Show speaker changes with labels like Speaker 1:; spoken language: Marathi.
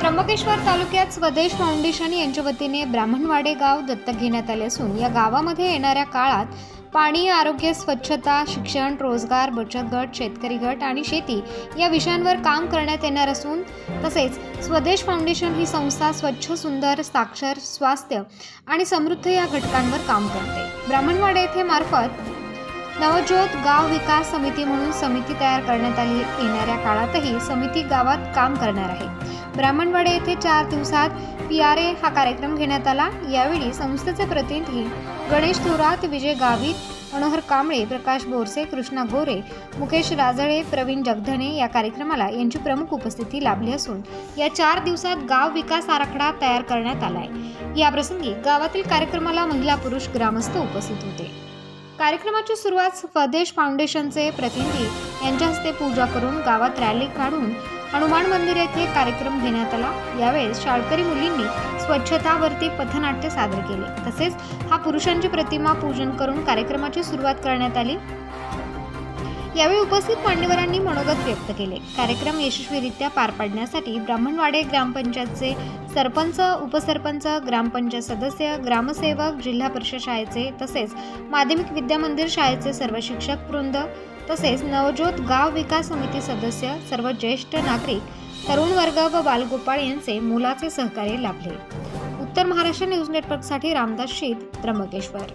Speaker 1: त्र्यंबकेश्वर तालुक्यात स्वदेश फाउंडेशन यांच्या वतीने ब्राह्मणवाडे गाव दत्तक घेण्यात आले असून या गावामध्ये येणाऱ्या काळात पाणी आरोग्य स्वच्छता शिक्षण रोजगार बचत गट शेतकरी गट आणि शेती या विषयांवर काम करण्यात येणार असून तसेच स्वदेश फाउंडेशन ही संस्था स्वच्छ सुंदर साक्षर स्वास्थ्य आणि समृद्ध या घटकांवर काम करते. ब्राह्मणवाडे येथे मार्फत नवज्योत गाव विकास समिती म्हणून समिती तयार करण्यात आली. येणाऱ्या काळातही समिती गावात काम करणार आहे. ब्राह्मणवाडे येथे चार दिवसात पी आर ए हा कार्यक्रम घेण्यात आला. यावेळी संस्थेचे प्रतिनिधी गणेश थोरात विजय गावित मनोहर कांबळे प्रकाश बोरसे कृष्णा गोरे मुकेश राजळे प्रवीण जगधने या कार्यक्रमाला यांची प्रमुख उपस्थिती लाभली असून या चार दिवसात गाव विकास आराखडा तयार करण्यात आलाय. याप्रसंगी गावातील कार्यक्रमाला महिला पुरुष ग्रामस्थ उपस्थित होते. कार्यक्रमाची सुरुवात स्वदेश फाउंडेशनचे प्रतिनिधी यांच्या हस्ते पूजा करून गावात रॅली काढून हनुमान मंदिर येथे कार्यक्रम घेण्यात आला. यावेळेस शाळकरी मुलींनी स्वच्छतावरती पथनाट्य सादर केले. तसेच हा पुरुषांची प्रतिमा पूजन करून कार्यक्रमाची सुरुवात करण्यात आली. यावेळी उपस्थित मान्यवरांनी मनोगत व्यक्त केले. कार्यक्रम यशस्वीरित्या पार पाडण्यासाठी ब्राह्मणवाडे ग्रामपंचायतचे सरपंच उपसरपंच ग्रामपंचायत सदस्य ग्रामसेवक जिल्हा परिषद शाळेचे तसेच माध्यमिक विद्यामंदिर शाळेचे सर्व शिक्षक वृंद तसेच नवज्योत गाव विकास समिती सदस्य सर्व ज्येष्ठ नागरिक तरुण वर्ग व बालगोपाळ यांचे मोलाचे सहकार्य लाभले. उत्तर महाराष्ट्र न्यूज नेटवर्कसाठी रामदास शीत त्र्यंबकेश्वर.